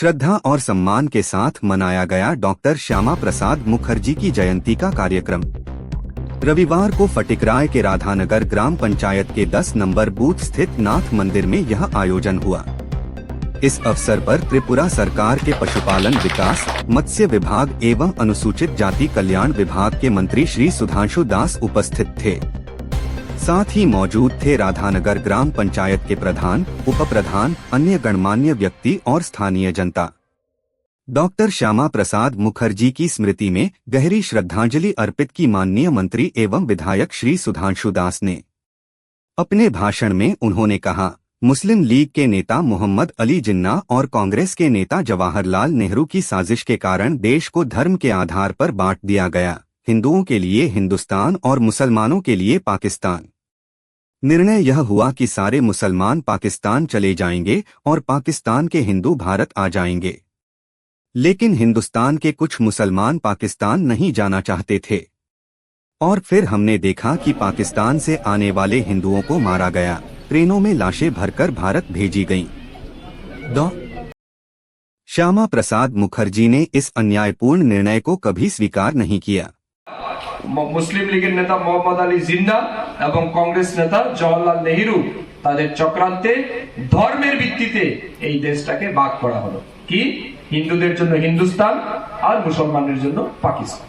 श्रद्धा और सम्मान के साथ मनाया गया डॉक्टर श्यामा प्रसाद मुखर्जी की जयंती का कार्यक्रम। रविवार को फटिकराय के राधानगर ग्राम पंचायत के 10 नंबर बूथ स्थित नाथ मंदिर में यह आयोजन हुआ। इस अवसर पर त्रिपुरा सरकार के पशुपालन विकास, मत्स्य विभाग एवं अनुसूचित जाति कल्याण विभाग के मंत्री श्री सुधांशु दास उपस्थित थे। साथ ही मौजूद थे राधानगर ग्राम पंचायत के प्रधान उप प्रधान अन्य गणमान्य व्यक्ति और स्थानीय जनता। डॉक्टर श्यामा प्रसाद मुखर्जी की स्मृति में गहरी श्रद्धांजलि अर्पित की माननीय मंत्री एवं विधायक श्री सुधांशु दास ने। अपने भाषण में उन्होंने कहा, मुस्लिम लीग के नेता मोहम्मद अली जिन्ना और कांग्रेस के नेता जवाहरलाल नेहरू की साजिश के कारण देश को धर्म के आधार पर बांट दिया गया। हिंदुओं के लिए हिंदुस्तान और मुसलमानों के लिए पाकिस्तान। निर्णय यह हुआ कि सारे मुसलमान पाकिस्तान चले जाएँगे और पाकिस्तान के हिंदू भारत आ जाएँगे। लेकिन हिंदुस्तान के कुछ मुसलमान पाकिस्तान नहीं जाना चाहते थे। और फिर हमने देखा कि पाकिस्तान से आने वाले हिंदुओं को मारा गया। ट्रेनों में लाशें भरकर भारत भेजी गईं। श्यामा प्रसाद मुखर्जी ने इस अन्यायपूर्ण निर्णय को कभी स्वीकार नहीं किया। মুসলিম লীগের নেতা মোহাম্মদ আলী জিন্না এবং কংগ্রেস নেতা জওয়াহরলাল নেহেরু তাদের চক্রান্তে ধর্মের ভিত্তিতে এই দেশটাকে ভাগ করা হলো। কি? হিন্দুদের জন্য হিন্দুস্তান আর মুসলমানের জন্য পাকিস্তান।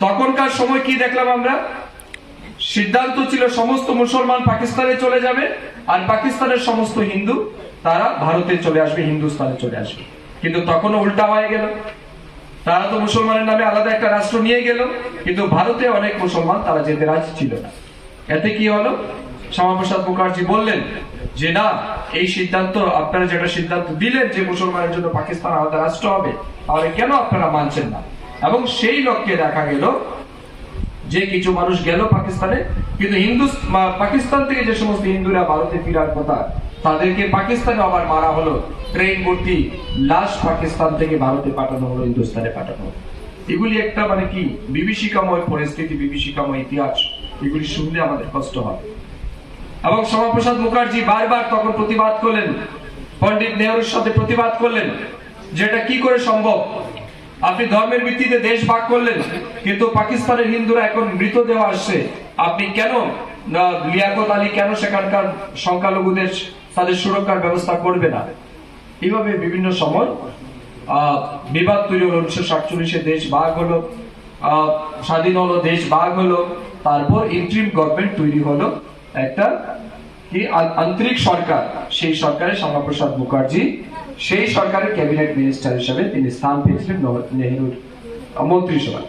তখনকার সময় কি দেখলাম আমরা? সিদ্ধান্ত ছিল সমস্ত মুসলমান পাকিস্তানে চলে যাবে আর পাকিস্তানের সমস্ত হিন্দু তারা ভারতে চলে আসবে, হিন্দুস্তানে চলে আসবে। কিন্তু তখনও উল্টা হয়ে গেল। তারা তো মুসলমানের নামে আলাদা একটা রাষ্ট্র নিয়ে গেল, কিন্তু ভারতে অনেক মুসলমান, তারা যেতে রাজি ছিল না। এতে কি হলো? শ্যামাপ্রসাদ মুখার্জি বললেন যে, না, এই সিদ্ধান্ত, আপনারা যেটা সিদ্ধান্ত দিলেন যে মুসলমানের জন্য পাকিস্তান আলাদা রাষ্ট্র হবে, তাহলে কেন আপনারা মানছেন না? এবং সেই লক্ষ্যে দেখা গেল যে কিছু মানুষ গেল পাকিস্তানে, কিন্তু হিন্দু পাকিস্তান থেকে যে সমস্ত হিন্দুরা ভারতে ফিরার কথা তাদেরকে পাকিস্তানে আবার মারা হলো। ট্রেন ভর্তি লাশ পাকিস্তান থেকে ভারতে পাঠানো হলো, হিন্দুস্তানে পাঠানো হলো। এগুলি একটা মানে কি? বিভীষিকাময় পরিস্থিতি, বিভীষিকাময় ইতিহাস। এগুলি শুনলে আমাদের কষ্ট হয়। এবং শ্যামাপ্রসাদ মুখার্জি বারবার তখন প্রতিবাদ করলেন। পণ্ডিত নেহরুর সাথে প্রতিবাদ করলেন যেটা কি করে সম্ভব? আপনি ধর্মের ভিত্তিতে দেশ ভাগ করলেন, কিন্তু পাকিস্তানের হিন্দুরা এখন মৃতদেহ আসছে। আপনি কেন লিয়াকত আলী কেন সেখানকার সংখ্যালঘুদের তাদের সুরক্ষার ব্যবস্থা করবে না? এইভাবে বিভিন্ন সময় বিবাদ তৈরি হলো উনিশশো সাতচল্লিশে, দেশ ভাগ হলো স্বাধীন হলো, দেশ ভাগ হলো, তারপর ইন্ট্রিম গভর্নমেন্ট তৈরি হলো একটা কি আন্তরিক সরকার। সেই সরকারে শ্যামাপ্রসাদ মুখার্জি, সেই সরকারের ক্যাবিনেট মিনিস্টার হিসেবে তিনি স্থান পেয়েছিলেন নেহরুর নেহেরুর মন্ত্রিসভায়।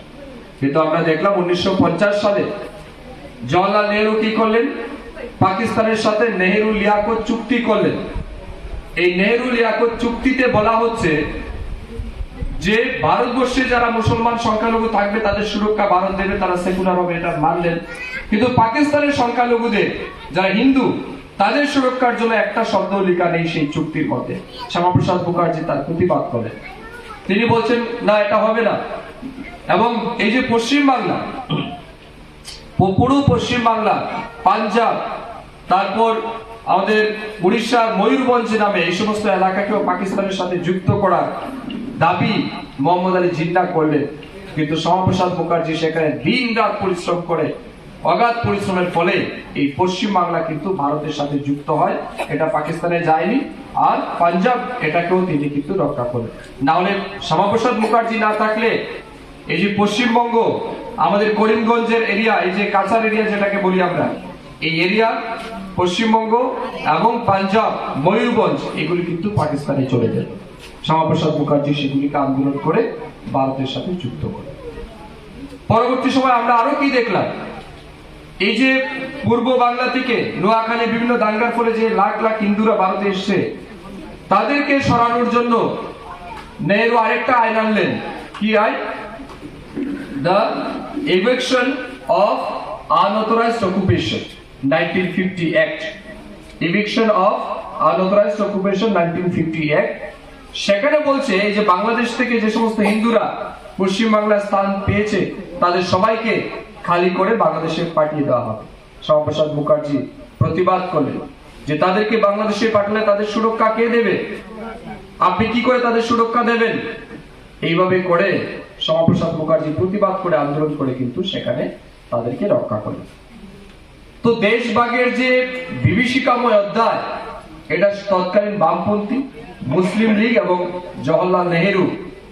কিন্তু আমরা দেখলাম উনিশশো পঞ্চাশ সালে জওয়াহরলাল নেহেরু কি করলেন? পাকিস্তানের সাথে নেহেরু লিয়াকত চুক্তি করলেন। এই নেহেরু লিয়াকত চুক্তিতে বলা হচ্ছে যে, ভারতবর্ষে যারা মুসলমান সংখ্যালঘু থাকবে, তাদের সুরক্ষা ভারত দেবে, তারা সেকুলার হবে, এটা মানলেন। কিন্তু পাকিস্তানের সংখ্যালঘুদের, যারা হিন্দু, তাদের সুরক্ষার জন্য একটা শব্দ লেখা নেই সেই চুক্তির মধ্যে। শ্যামাপ্রসাদ মুখার্জি তার প্রতিবাদ করেন। তিনি বলছেন, না, এটা হবে না। এবং এই যে পশ্চিম বাংলা পুরো পশ্চিম বাংলা, পাঞ্জাব, তারপর আমাদের উড়িষ্যার ময়ূরভঞ্জ নামে এই সমস্ত এলাকাকেও পাকিস্তানের সাথে যুক্ত করার দাবি মোহাম্মদ আলী জিন্না করলেন। কিন্তু শ্যামাপ্রসাদ মুখার্জি সেখানে দিন রাত পরিশ্রম করে, অগাধ পরিশ্রমের ফলে এই পশ্চিম বাংলা কিন্তু ভারতের সাথে যুক্ত হয়। এটা পাকিস্তানে যায়নি, আর পাঞ্জাব এটাকেও তিনি কিন্তু রক্ষা করেন না হলে শ্যামাপ্রসাদ মুখার্জি না থাকলে এই যে পশ্চিমবঙ্গ আমাদের করিমগঞ্জের এরিয়া এই যে কাছার এরিয়া যেটাকে বলি আমরা, এই এরিয়া পশ্চিমবঙ্গ এবং পাঞ্জাব, ময়ূরভঞ্জ, এগুলি কিন্তু পাকিস্তানে চলে যায়। শ্যামাপ্রসাদ মুখার্জি সেগুলিকে আন্দোলন করে ভারতের সাথে যুক্ত করে। পরবর্তী সময় আমরা আরও কি দেখলাম? এই যে পূর্ব বাংলা থেকে নোয়াখালী, বিভিন্ন দাঙ্গার ফলে যে লাখ লাখ হিন্দুরা ভারতে এসছে, তাদেরকে সরানোর জন্য নেহরু আরেকটা আইন আনলেন। কি আইন? the eviction of unauthorized occupation 1950 act. Eviction of unauthorized occupation 1950 act. সেখানে বলছে, এই যে বাংলাদেশ থেকে যে সমস্ত হিন্দুরা পশ্চিম বাংলায় স্থান পেয়েছে, তাদের সবাইকে খালি করে বাংলাদেশে পাঠিয়ে দেওয়া হবে। শ্যামাপ্রসাদ মুখার্জি প্রতিবাদ করলেন যে তাদেরকে বাংলাদেশে পাঠালে তাদের সুরক্ষা কে দেবে? আপনি কি করে তাদের সুরক্ষা দেবেন? এইভাবে করে শ্যামাপ্রসাদ মুখার্জি প্রতিবাদ করে আন্দোলন করে কিন্তু সেখানে তাদেরকে রক্ষা করে। তো দেশবাগের যে বিভীষিকাময় অধ্যায়, এটা তৎকালীন বামপন্থী, মুসলিম লীগ এবং জওহরলাল নেহেরু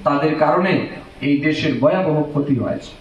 তাদের কারণে এই দেশের ভয়াবহ ক্ষতি হয়েছে।